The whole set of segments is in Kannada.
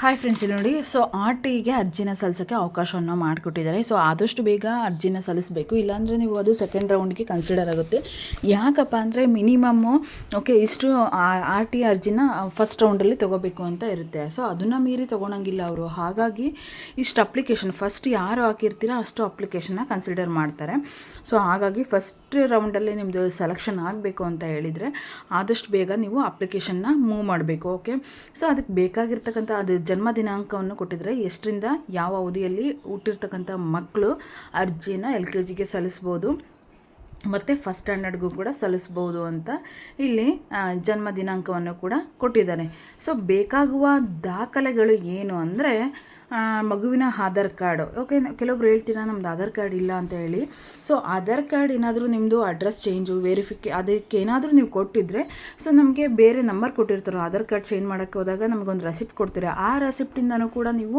ಹಾಯ್ ಫ್ರೆಂಡ್ಸ್ ಇಲ್ಲಿ ನೋಡಿ. ಸೊ ಆರ್ ಟಿಗೆ ಅರ್ಜಿನ ಸಲ್ಲಿಸೋಕ್ಕೆ ಅವಕಾಶವನ್ನು ಮಾಡಿಕೊಟ್ಟಿದ್ದಾರೆ. ಸೊ ಆದಷ್ಟು ಬೇಗ ಅರ್ಜಿನ ಸಲ್ಲಿಸಬೇಕು. ಇಲ್ಲಾಂದರೆ ನೀವು ಅದು ಸೆಕೆಂಡ್ ರೌಂಡ್ಗೆ ಕನ್ಸಿಡರ್ ಆಗುತ್ತೆ. ಯಾಕಪ್ಪ ಅಂದರೆ ಮಿನಿಮಮ್ಮು ಓಕೆ ಇಷ್ಟು ಆರ್ ಟಿ ಅರ್ಜಿನ ಫಸ್ಟ್ ರೌಂಡಲ್ಲಿ ತೊಗೋಬೇಕು ಅಂತ ಇರುತ್ತೆ. ಸೊ ಅದನ್ನು ಮೀರಿ ತೊಗೊಳಂಗಿಲ್ಲ ಅವರು. ಹಾಗಾಗಿ ಇಷ್ಟು ಅಪ್ಲಿಕೇಶನ್ ಫಸ್ಟ್ ಯಾರು ಹಾಕಿರ್ತೀರ ಅಷ್ಟು ಅಪ್ಲಿಕೇಶನ್ನ ಕನ್ಸಿಡರ್ ಮಾಡ್ತಾರೆ. ಸೊ ಹಾಗಾಗಿ ಫಸ್ಟ್ ರೌಂಡಲ್ಲಿ ನಿಮ್ಮದು ಸೆಲೆಕ್ಷನ್ ಆಗಬೇಕು ಅಂತ ಹೇಳಿದರೆ ಆದಷ್ಟು ಬೇಗ ನೀವು ಅಪ್ಲಿಕೇಶನ್ನ ಮೂವ್ ಮಾಡಬೇಕು ಓಕೆ ಸೊ ಅದಕ್ಕೆ ಬೇಕಾಗಿರ್ತಕ್ಕಂಥ ಅದು ಜನ್ಮ ದಿನಾಂಕವನ್ನು ಕೊಟ್ಟಿದ್ರೆ ಎಷ್ಟರಿಂದ ಯಾವ ಅವಧಿಯಲ್ಲಿ ಹುಟ್ಟಿರ್ತಕ್ಕಂಥ ಮಕ್ಕಳು ಅರ್ಜಿನ ಎಲ್ ಕೆ ಜಿಗೆ ಸಲ್ಲಿಸ್ಬೋದು, ಮತ್ತು ಫಸ್ಟ್ ಸ್ಟ್ಯಾಂಡರ್ಡ್ಗೂ ಕೂಡ ಸಲ್ಲಿಸ್ಬೋದು ಅಂತ ಇಲ್ಲಿ ಜನ್ಮ ದಿನಾಂಕವನ್ನು ಕೂಡ ಕೊಟ್ಟಿದ್ದಾರೆ. ಸೊ ಬೇಕಾಗುವ ದಾಖಲೆಗಳು ಏನು ಅಂದರೆ ಮಗುವಿನ ಆಧಾರ್ ಕಾರ್ಡು. ಓಕೆ ಕೆಲವೊಬ್ರು ಹೇಳ್ತೀರಾ, ನಮ್ದು ಆಧಾರ್ ಕಾರ್ಡ್ ಇಲ್ಲ ಅಂತ ಹೇಳಿ. ಸೊ ಆಧಾರ್ ಕಾರ್ಡ್ ಏನಾದರೂ ನಿಮ್ಮದು ಅಡ್ರೆಸ್ ಚೇಂಜು ವೆರಿಫಿಕೇ ಅದಕ್ಕೆ ಏನಾದರೂ ನೀವು ಕೊಟ್ಟಿದ್ರೆ ಸೊ ನಮಗೆ ಬೇರೆ ನಂಬರ್ ಕೊಟ್ಟಿರ್ತಾರೋ ಆಧಾರ್ ಕಾರ್ಡ್ ಚೇಂಜ್ ಮಾಡೋಕ್ಕೆ ಹೋದಾಗ ನಮಗೊಂದು ರೆಸಿಪ್ಟ್ ಕೊಡ್ತೀರಾ? ಆ ರೆಸಿಪ್ಟಿಂದನೂ ಕೂಡ ನೀವು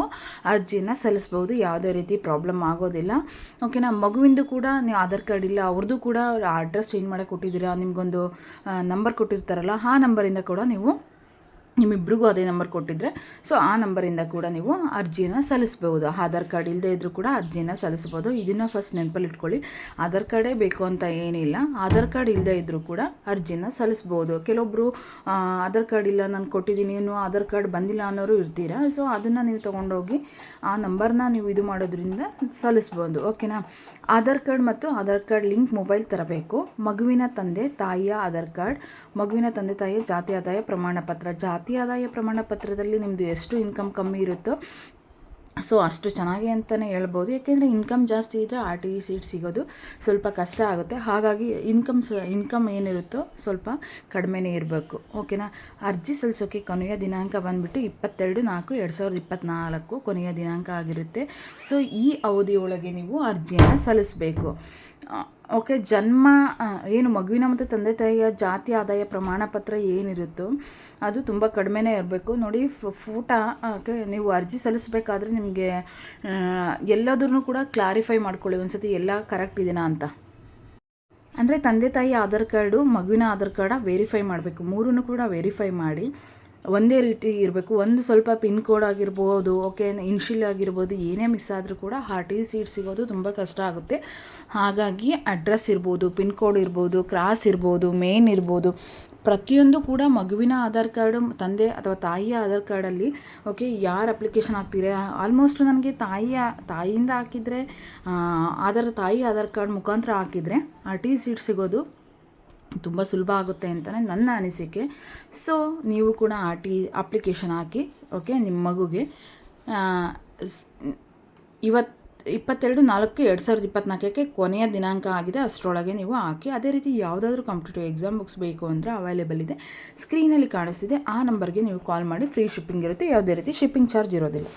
ಅರ್ಜಿನ ಸಲ್ಲಿಸ್ಬೋದು, ಯಾವುದೇ ರೀತಿ ಪ್ರಾಬ್ಲಮ್ ಆಗೋದಿಲ್ಲ. ಓಕೆನಾ ಮಗುವಿಂದು ಕೂಡ ನೀವು ಆಧಾರ್ ಕಾರ್ಡ್ ಇಲ್ಲ ಅವ್ರದ್ದು ಕೂಡ ಅಡ್ರೆಸ್ ಚೇಂಜ್ ಮಾಡೋಕ್ಕೆ ಕೊಟ್ಟಿದ್ದೀರಾ, ನಿಮಗೊಂದು ನಂಬರ್ ಕೊಟ್ಟಿರ್ತಾರಲ್ಲ, ಆ ನಂಬರಿಂದ ಕೂಡ ನೀವು ನಿಮ್ಮಿಬ್ರಿಗೂ ಅದೇ ನಂಬರ್ ಕೊಟ್ಟಿದ್ರೆ, ಸೊ ಆ ನಂಬರಿಂದ ಕೂಡ ನೀವು ಅರ್ಜಿಯನ್ನು ಸಲ್ಲಿಸ್ಬೋದು ಆಧಾರ್ ಕಾರ್ಡ್ ಇಲ್ಲದೆ ಇದ್ದರೂ ಕೂಡ ಅರ್ಜಿನ ಸಲ್ಲಿಸ್ಬೋದು ಇದನ್ನು ಫಸ್ಟ್ ನೆನಪಲ್ಲಿ ಇಟ್ಕೊಳ್ಳಿ ಆಧಾರ್ ಕಾರ್ಡೇ ಬೇಕು ಅಂತ ಏನಿಲ್ಲ. ಆಧಾರ್ ಕಾರ್ಡ್ ಇಲ್ಲದೆ ಇದ್ದರೂ ಕೂಡ ಅರ್ಜಿನ ಸಲ್ಲಿಸ್ಬೋದು ಕೆಲವೊಬ್ಬರು ಆಧಾರ್ ಕಾರ್ಡ್ ಇಲ್ಲ, ನಾನು ಕೊಟ್ಟಿದ್ದೀನಿ ಏನು ಆಧಾರ್ ಕಾರ್ಡ್ ಬಂದಿಲ್ಲ ಅನ್ನೋರು ಇರ್ತೀರಾ? ಸೊ ಅದನ್ನು ನೀವು ತೊಗೊಂಡೋಗಿ ಆ ನಂಬರ್ನ ನೀವು ಇದು ಮಾಡೋದ್ರಿಂದ ಸಲ್ಲಿಸ್ಬೋದು ಓಕೆನಾ? ಆಧಾರ್ ಕಾರ್ಡ್ ಮತ್ತು ಆಧಾರ್ ಕಾರ್ಡ್ ಲಿಂಕ್ ಮೊಬೈಲ್ ತರಬೇಕು ಮಗುವಿನ ತಂದೆ ತಾಯಿಯ ಆಧಾರ್ ಕಾರ್ಡ್, ಮಗುವಿನ ತಂದೆ ತಾಯಿಯ ಜಾತಿ ಆದಾಯ ಪ್ರಮಾಣ ಪತ್ರ ಜಾತಿ ಆದಾಯ ಪ್ರಮಾಣ ಪತ್ರದಲ್ಲಿ ನಿಮ್ಮದು ಎಷ್ಟು ಇನ್ಕಮ್ ಕಮ್ಮಿ ಇರುತ್ತೋ, ಸೊ ಅಷ್ಟು ಚೆನ್ನಾಗಿ ಅಂತಲೇ ಹೇಳ್ಬೋದು. ಯಾಕೆಂದರೆ ಇನ್ಕಮ್ ಜಾಸ್ತಿ ಇದ್ದರೆ ಆರ್ ಟಿ ಸೀಟ್ ಸಿಗೋದು ಸ್ವಲ್ಪ ಕಷ್ಟ ಆಗುತ್ತೆ. ಹಾಗಾಗಿ ಇನ್ಕಮ್ ಸ ಇನ್ಕಮ್ ಏನಿರುತ್ತೋ ಸ್ವಲ್ಪ ಕಡಿಮೆನೇ ಇರಬೇಕು. ಓಕೆನಾ? ಅರ್ಜಿ ಸಲ್ಲಿಸೋಕೆ ಕೊನೆಯ ದಿನಾಂಕ ಬಂದುಬಿಟ್ಟು ಇಪ್ಪತ್ತೆರಡು ನಾಲ್ಕು ಎರಡು ಸಾವಿರದ ಇಪ್ಪತ್ತ್ನಾಲ್ಕು ಕೊನೆಯ ದಿನಾಂಕ ಆಗಿರುತ್ತೆ. ಸೊ ಈ ಅವಧಿಯೊಳಗೆ ನೀವು ಅರ್ಜಿಯನ್ನು ಸಲ್ಲಿಸಬೇಕು. ಓಕೆ, ಜನ್ಮ ಏನು ಮಗುವಿನ ಮತ್ತು ತಂದೆ ತಾಯಿಯ ಜಾತಿ ಆದಾಯ ಪ್ರಮಾಣ ಪತ್ರ ಏನಿರುತ್ತೋ ಅದು ತುಂಬ ಕಡಿಮೆನೇ ಇರಬೇಕು. ನೋಡಿ ಫೋಟ, ಓಕೆ, ನೀವು ಅರ್ಜಿ ಸಲ್ಲಿಸಬೇಕಾದ್ರೆ ನಿಮಗೆ ಎಲ್ಲದನ್ನು ಕೂಡ ಕ್ಲಾರಿಫೈ ಮಾಡ್ಕೊಳ್ಳಿ ಒಂದು ಸತಿ ಎಲ್ಲ ಕರೆಕ್ಟ್ ಇದೆಯಾ ಅಂತ. ಅಂದರೆ ತಂದೆ ತಾಯಿ ಆಧಾರ್ ಕಾರ್ಡು, ಮಗುವಿನ ಆಧಾರ್ ಕಾರ್ಡ ವೆರಿಫೈ ಮಾಡಬೇಕು. ಮೂರನ್ನು ಕೂಡ ವೆರಿಫೈ ಮಾಡಿ. ಒಂದೇ ರೀತಿ ಇರಬೇಕು. ಒಂದು ಸ್ವಲ್ಪ ಪಿನ್ ಕೋಡ್ ಆಗಿರ್ಬೋದು, ಓಕೆ, ಇನ್ಶಿಲ್ ಆಗಿರ್ಬೋದು, ಏನೇ ಮಿಸ್ ಆದರೂ ಕೂಡ ಆರ್ ಟಿ ಸೀಟ್ ಸಿಗೋದು ತುಂಬ ಕಷ್ಟ ಆಗುತ್ತೆ. ಹಾಗಾಗಿ ಅಡ್ರೆಸ್ ಇರ್ಬೋದು, ಪಿನ್ ಕೋಡ್ ಇರ್ಬೋದು ಕ್ರಾಸ್ ಇರ್ಬೋದು ಮೇನ್ ಇರ್ಬೋದು. ಪ್ರತಿಯೊಂದು ಕೂಡ ಮಗುವಿನ ಆಧಾರ್ ಕಾರ್ಡು, ತಂದೆ ಅಥವಾ ತಾಯಿಯ ಆಧಾರ್ ಕಾರ್ಡಲ್ಲಿ ಓಕೆ, ಯಾರು ಅಪ್ಲಿಕೇಶನ್ ಹಾಕ್ತೀರಾ? ಆಲ್ಮೋಸ್ಟ್ ನನಗೆ ತಾಯಿಯ, ತಾಯಿಯಿಂದ ಹಾಕಿದರೆ ಆಧಾರ್, ತಾಯಿ ಆಧಾರ್ ಕಾರ್ಡ್ ಮುಖಾಂತರ ಹಾಕಿದರೆ ಆರ್ ಟಿ ಸೀಟ್ ಸಿಗೋದು ತುಂಬ ಸುಲಭ ಆಗುತ್ತೆ ಅಂತಲೇ ನನ್ನ ಅನಿಸಿಕೆ. ಸೊ ನೀವು ಕೂಡ ಆ ಟಿ ಅಪ್ಲಿಕೇಶನ್ ಹಾಕಿ ಓಕೆ ನಿಮ್ಮ ಮಗುಗೆ ಇವತ್ತು ಇಪ್ಪತ್ತೆರಡು ನಾಲ್ಕು ಎರಡು ಸಾವಿರದ ಇಪ್ಪತ್ತ್ನಾಲ್ಕಕ್ಕೆ ಕೊನೆಯ ದಿನಾಂಕ ಆಗಿದೆ. ಅಷ್ಟರೊಳಗೆ ನೀವು ಹಾಕಿ, ಅದೇ ರೀತಿ ಯಾವುದಾದ್ರೂ ಕಾಂಪಿಟೇಟಿವ್ ಎಕ್ಸಾಮ್ ಬುಕ್ಸ್ ಬೇಕು ಅಂದರೆ ಅವೈಲೇಬಲ್ ಇದೆ. ಸ್ಕ್ರೀನಲ್ಲಿ ಕಾಣಿಸ್ತಿದೆ. ಆ ನಂಬರ್ಗೆ ನೀವು ಕಾಲ್ ಮಾಡಿ. ಫ್ರೀ ಶಿಪ್ಪಿಂಗ್ ಇರುತ್ತೆ. ಯಾವುದೇ ರೀತಿ ಶಿಪ್ಪಿಂಗ್ ಚಾರ್ಜ್ ಇರೋದಿಲ್ಲ.